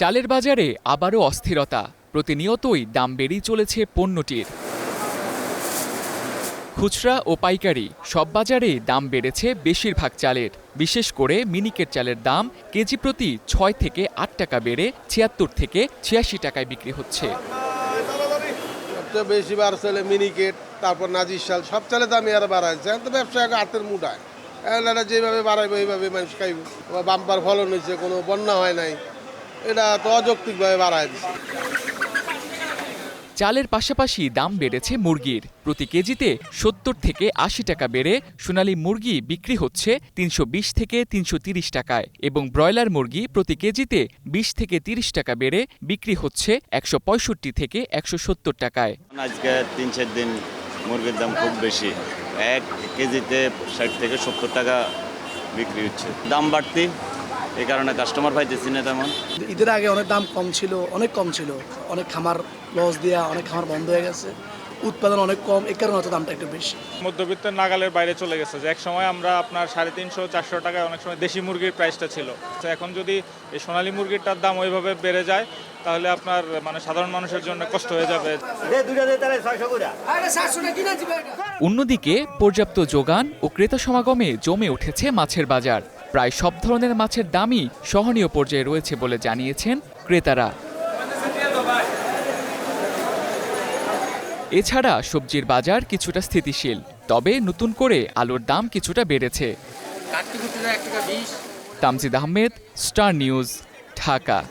চালের বাজারে আবারও অস্থিরতা। প্রতিনিয়তই দাম বেড়েই চলেছে পণ্যটির। খুচরা ও পাইকারি সব বাজারে দাম বেড়েছে বেশিরভাগ চালের। বিশেষ করে মিনিকেট চালের দাম কেজি প্রতি ছয় থেকে আট টাকা বেড়ে ছিয়াত্তর থেকে ছিয়াশি টাকায় বিক্রি হচ্ছে। সবচেয়ে বেশি বাড়ছে মিনিকেট, তারপর নাজির শাল সব চালের দামই আর এখন তো ব্যবসা এখন হাতের এটা যেভাবে বাড়াইবে এইভাবে মানুষ খাইব। বাম্পার ফলন হয়েছে কোনো বন্যা হয় নাই। এটা তো অযৌক্তিকভাবে বাড়ায় দিচ্ছে চালের পাশাপাশি দাম বেড়েছে মুরগির। প্রতি কেজিতে সত্তর থেকে আশি টাকা বেড়ে সোনালী মুরগি বিক্রি হচ্ছে তিনশো বিশ থেকে তিনশো তিরিশ টাকায় এবং ব্রয়লার মুরগি প্রতি কেজিতে বিশ থেকে তিরিশ টাকা বেড়ে বিক্রি হচ্ছে একশো পঁয়ষট্টি থেকে একশো সত্তর টাকায়। আজকে তিন চার দিন মুরগির দাম খুব বেশি। এক কেজিতে ষাট থেকে সত্তর টাকা বিক্রি হচ্ছে। দাম বাড়তি, এই কারণে কাস্টমার পাইতেছি না তেমন। ঈদের আগে অনেক দাম কম ছিল, অনেক কম ছিল। অনেক খামার লস দেওয়া অনেক খামার বন্ধ হয়ে গেছে। উৎপাদন অনেক কম এই কারণে হয়তো দামটা একটু বেশি। মধ্যবিত্তের নাগালের বাইরে চলে গেছে। যে এক সময় আমরা আপনার সাড়ে তিনশো চারশো টাকায় অনেক সময় দেশি মুরগির প্রাইসটা ছিল। তো এখন যদি এই সোনালী মুরগিটার দাম ওইভাবে বেড়ে যায় তাহলে আপনার মানে সাধারণ মানুষের জন্য কষ্ট হয়ে যাবে। অন্যদিকে পর্যাপ্ত যোগান ও ক্রেতা সমাগমে জমে উঠেছে মাছের বাজার। প্রায় সব ধরনের মাছের দামই সহনীয় পর্যায়ে রয়েছে বলে জানিয়েছেন ক্রেতারা। এছাড়া সবজির বাজার কিছুটা স্থিতিশীল তবে নতুন করে আলুর দাম কিছুটা বেড়েছে। Tamjid Ahmed star news Dhaka.